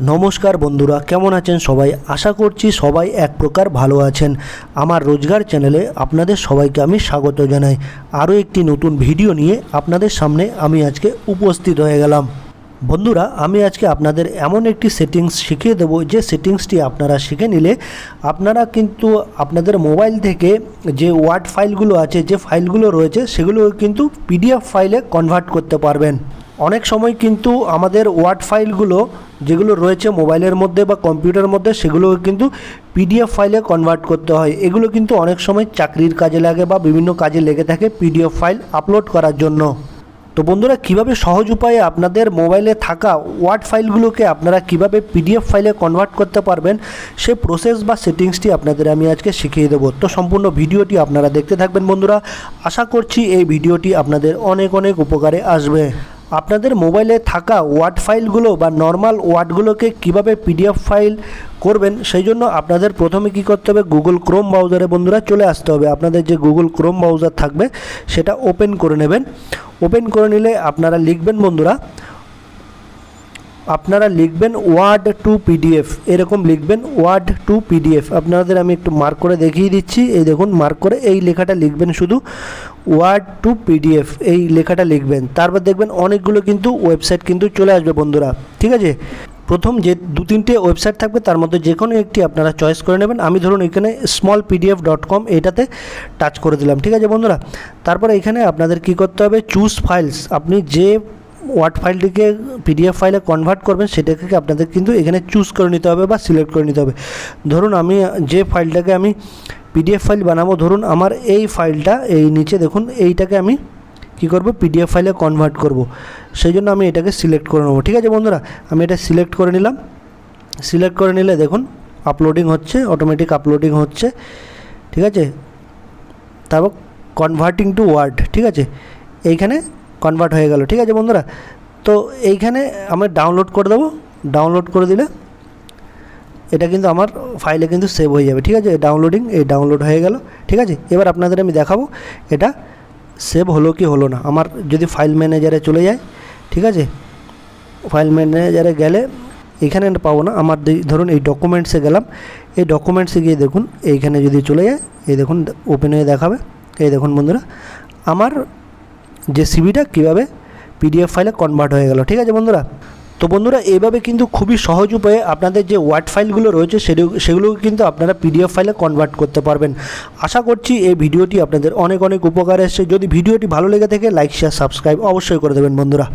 নমস্কার বন্ধুরা, কেমন আছেন সবাই? আশা করছি সবাই এক প্রকার ভালো আছেন। আমার রোজগার চ্যানেলে আপনাদের সবাইকে আমি স্বাগত জানাই। আরও একটি নতুন ভিডিও নিয়ে আপনাদের সামনে আমি আজকে উপস্থিত হয়ে গেলাম। বন্ধুরা, আমি আজকে আপনাদের এমন একটি সেটিংস শিখিয়ে দেবো, যে সেটিংসটি আপনারা শিখে নিলে আপনারা কিন্তু আপনাদের মোবাইল থেকে যে ওয়ার্ড ফাইলগুলো আছে, যে ফাইলগুলো রয়েছে, সেগুলো কিন্তু পিডিএফ ফাইলে কনভার্ট করতে পারবেন। অনেক সময় কিন্তু আমাদের ওয়ার্ড ফাইলগুলো যেগুলো রয়েছে মোবাইলের মধ্যে বা কম্পিউটারের মধ্যে, সেগুলো কিন্তু পিডিএফ ফাইলে কনভার্ট করতে হয়। এগুলো কিন্তু অনেক সময় চাকরির কাজে লাগে বা বিভিন্ন কাজে লেগে থাকে পিডিএফ ফাইল আপলোড করার জন্য। তো বন্ধুরা, কীভাবে সহজ উপায়ে আপনাদের মোবাইলে থাকা ওয়ার্ড ফাইলগুলোকে আপনারা কীভাবে পিডিএফ ফাইলে কনভার্ট করতে পারবেন, সে প্রসেস বা সেটিংসটি আপনাদের আমি আজকে শিখিয়ে দেবো। তো সম্পূর্ণ ভিডিওটি আপনারা দেখতে থাকবেন বন্ধুরা। আশা করছি এই ভিডিওটি আপনাদের অনেক অনেক উপকারে আসবে। আপনাদের মোবাইলে থাকা ওয়ার্ড ফাইলগুলো বা নর্মাল ওয়ার্ডগুলোকে কীভাবে পিডিএফ ফাইল করবেন, সেই জন্য আপনাদের প্রথমে কি করতে হবে, গুগল ক্রোম ব্রাউজারে বন্ধুরা চলে আসতে হবে। আপনাদের যে গুগল ক্রোম ব্রাউজার থাকবে, সেটা ওপেন করে নেবেন। ওপেন করে নিলে আপনারা লিখবেন বন্ধুরা আপনারা লিখবেন ওয়ার্ড টু পিডিএফ এরকম লিখবেন ওয়ার্ড টু পিডিএফ আপনাদের আমি একটু মার্ক করে দেখিয়ে দিচ্ছি। এই দেখুন মার্ক করে এই লেখাটা লিখবেন শুধু ওয়ার্ড টু পিডিএফ এই লেখাটা লিখবেন। তারপর দেখবেন অনেকগুলো কিন্তু ওয়েবসাইট কিন্তু চলে আসবে বন্ধুরা। ঠিক আছে? প্রথম যে দু তিনটে ওয়েবসাইট থাকবে, তার মধ্যে যে কোনো একটি আপনারা চয়েস করে নেবেন। আমি ধরুন এখানে স্মল পিডিএফ ডট কম এটাতে টাচ করে দিলাম। ঠিক আছে বন্ধুরা? তারপরে এখানে আপনাদের কি করতে হবে? চুজ ফাইলস আপনি যে ওয়ার্ড ফাইলটিকে পিডিএফ ফাইলে কনভার্ট করবেন, সেটাকে আপনাদের কিন্তু এখানে চুজ করে নিতে হবে বা সিলেক্ট করে নিতে হবে। ধরুন আমি যে ফাইলটাকে আমি পিডিএফ ফাইল বানাবো, ধরুন আমার এই ফাইলটা এই নিচে দেখুন, এইটাকে আমি কী করব? পিডিএফ ফাইলে কনভার্ট করব। সেই জন্য আমি এটাকে সিলেক্ট করে নেব। ঠিক আছে বন্ধুরা, আমি এটা সিলেক্ট করে নিলাম। সিলেক্ট করে নিলে দেখুন আপলোডিং হচ্ছে অটোমেটিক আপলোডিং হচ্ছে। ঠিক আছে? তারপর কনভার্টিং টু ওয়ার্ড ঠিক আছে? এইখানে কনভার্ট হয়ে গেল, ঠিক আছে বন্ধুরা? তো এইখানে আমি ডাউনলোড করে দেবো। ডাউনলোড করে দিলে এটা কিন্তু আমার ফাইলে কিন্তু সেভ হয়ে যাবে, ঠিক আছে? ডাউনলোডিং এই ডাউনলোড হয়ে গেল, ঠিক আছে? এবার আপনাদের আমি দেখাবো এটা সেভ হলো কি হলো না। আমার যদি ফাইল ম্যানেজারে চলে যায়, ঠিক আছে? ফাইল ম্যানেজারে গেলে এখানে পাবো না। আমার ধরুন এই ডকুমেন্টসে গেলাম। এই ডকুমেন্টসে গিয়ে দেখুন, এইখানে যদি চলে যায়, এই দেখুন ওপেন হয়ে দেখাবে। এই দেখুন বন্ধুরা, আমার যে সিবিটা কীভাবে পিডিএফ ফাইলে কনভার্ট হয়ে গেল, ঠিক আছে বন্ধুরা? তো বন্ধুরা এভাবে কিন্তু খুবই সহজ উপায়ে আপনাদের যে ওয়ার্ড ফাইলগুলো রয়েছে সেগুলো সেগুলোকে কিন্তু আপনারা পিডিএফ ফাইলে কনভার্ট করতে পারবেন। আশা করছি এই ভিডিওটি আপনাদের অনেক অনেক উপকার এসেছে। যদি ভিডিওটি ভালো লেগে থাকে লাইক শেয়ার সাবস্ক্রাইব অবশ্যই করে দেবেন বন্ধুরা।